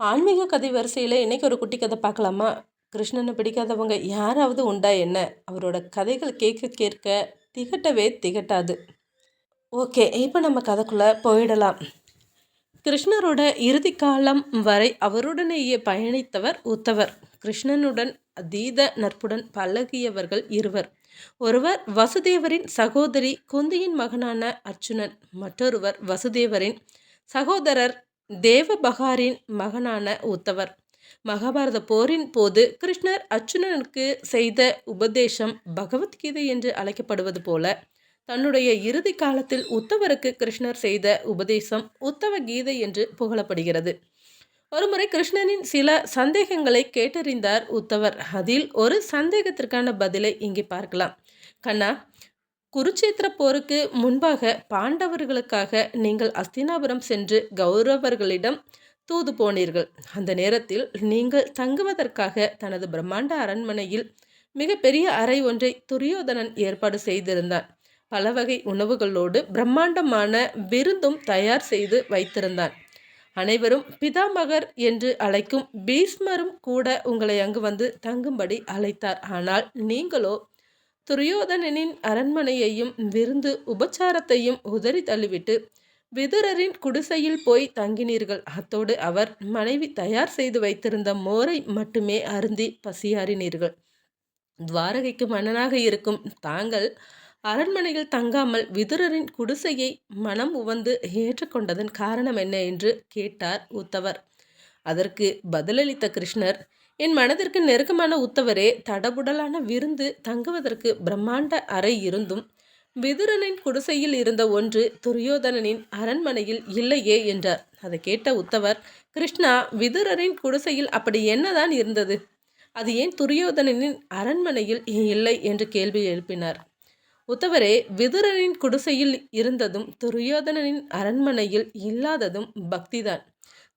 ஆன்மீக கதை வரிசையில் இன்றைக்கி ஒரு குட்டி கதை பார்க்கலாமா? கிருஷ்ணனை பிடிக்காதவங்க யாராவது உண்டா என்ன? அவரோட கதைகள் கேட்க கேட்க திகட்டவே திகட்டாது. ஓகே இப்போ நம்ம கதைக்குள்ளே போயிடலாம். கிருஷ்ணரோட இறுதி காலம் வரை அவருடனேயே பயணித்தவர் உத்தவர். கிருஷ்ணனுடன் அதீத நட்புடன் பழகியவர்கள் இருவர். ஒருவர் வசுதேவரின் சகோதரி குந்தியின் மகனான அர்ஜுனன் மற்றொருவர் வசுதேவரின் சகோதரர் தேவபகாரின் மகனான உத்தவர். மகாபாரத போரின் போது கிருஷ்ணர் அர்ஜுனனுக்கு செய்த உபதேசம் பகவத்கீதை என்று அழைக்கப்படுவது போல தன்னுடைய இறுதி காலத்தில் உத்தவருக்கு கிருஷ்ணர் செய்த உபதேசம் உத்தவ கீதை என்று புகழப்படுகிறது. ஒருமுறை கிருஷ்ணனின் சில சந்தேகங்களை கேட்டறிந்தார் உத்தவர். அதில் ஒரு சந்தேகத்திற்கான பதிலை இங்கே பார்க்கலாம். கண்ணா குருச்சேத்திர போருக்கு முன்பாக பாண்டவர்களுக்காக நீங்கள் அஸ்தினாபுரம் சென்று கௌரவர்களிடம் தூது போனீர்கள். அந்த நேரத்தில் நீங்கள் தங்குவதற்காக தனது பிரம்மாண்ட அரண்மனையில் மிகப்பெரிய அறை ஒன்றை துரியோதனன் ஏற்பாடு செய்திருந்தான். பல வகை உணவுகளோடு பிரம்மாண்டமான விருந்தும் தயார் செய்து வைத்திருந்தான். அனைவரும் பிதாமகர் என்று அழைக்கும் பீஷ்மரும் கூட உங்களை அங்கு வந்து தங்கும்படி அழைத்தார். ஆனால் நீங்களோ துரியோதனனின் அரண்மனையையும் விருந்து உபச்சாரத்தையும் உதறி தள்ளிவிட்டு விதுரரின் குடிசையில் போய் தங்கினீர்கள். அத்தோடு அவர் மனைவி தயார் செய்து வைத்திருந்த மோரை மட்டுமே அருந்தி பசியாறினீர்கள். துவாரகைக்கு மன்னனாக இருக்கும் தாங்கள் அரண்மனையில் தங்காமல் விதுரரின் குடிசையை மனம் உவந்து ஏற்றுக்கொண்டதன் காரணம் என்ன என்று கேட்டார் உத்தவர். அதற்கு பதிலளித்த கிருஷ்ணர் என் மனதிற்கு நெருக்கமான உத்தவரே தடபுடலான விருந்து தங்குவதற்கு பிரம்மாண்ட அறை இருந்தும் விதுரனின் குடிசையில் இருந்த ஒன்று துரியோதனனின் அரண்மனையில் இல்லையே என்றார். அதை கேட்ட உத்தவர் கிருஷ்ணா விதுரரின் குடிசையில் அப்படி என்னதான் இருந்தது? அது ஏன் துரியோதனனின் அரண்மனையில் இல்லை? என்று கேள்வி எழுப்பினார். உத்தவரே விதுரனின் குடிசையில் இருந்ததும் துரியோதனனின் அரண்மனையில் இல்லாததும் பக்திதான்.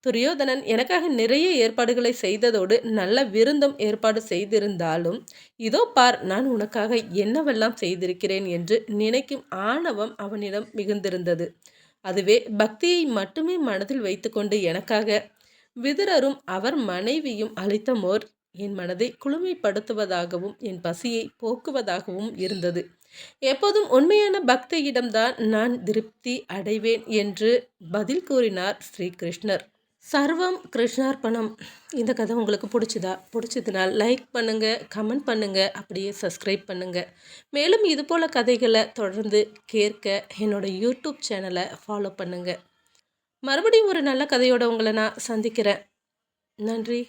துரியோதனன் எனக்காக நிறைய ஏற்பாடுகளை செய்ததோடு நல்ல விருந்தும் ஏற்பாடு செய்திருந்தாலும் இதோ பார் நான் உனக்காக என்னவெல்லாம் செய்திருக்கிறேன் என்று நினைக்கும் ஆணவம் அவனிடம் மிகுந்திருந்தது. அதுவே பக்தியை மட்டுமே மனதில் வைத்துக்கொண்டு எனக்காக விதுரரும் அவர் மனைவியும் அளித்த மோர் என் மனதை குளுமைப்படுத்துவதாகவும் என் பசியை போக்குவதாகவும் இருந்தது. எப்போதும் உண்மையான பக்தியிடம்தான் நான் திருப்தி அடைவேன் என்று பதில் கூறினார் ஸ்ரீகிருஷ்ணர் சர்வம் கிருஷ்ணார்பணம். இந்த கதை உங்களுக்கு பிடிச்சதா? பிடிச்சதுனால் லைக் பண்ணுங்கள் கமெண்ட் பண்ணுங்கள் அப்படியே சப்ஸ்கிரைப் பண்ணுங்கள் மேலும் இது போல் கதைகளை தொடர்ந்து கேட்க என்னோடய யூடியூப் சேனலை ஃபாலோ பண்ணுங்கள் மறுபடியும் ஒரு நல்ல கதையோட உங்களை நான் சந்திக்கிறேன். நன்றி.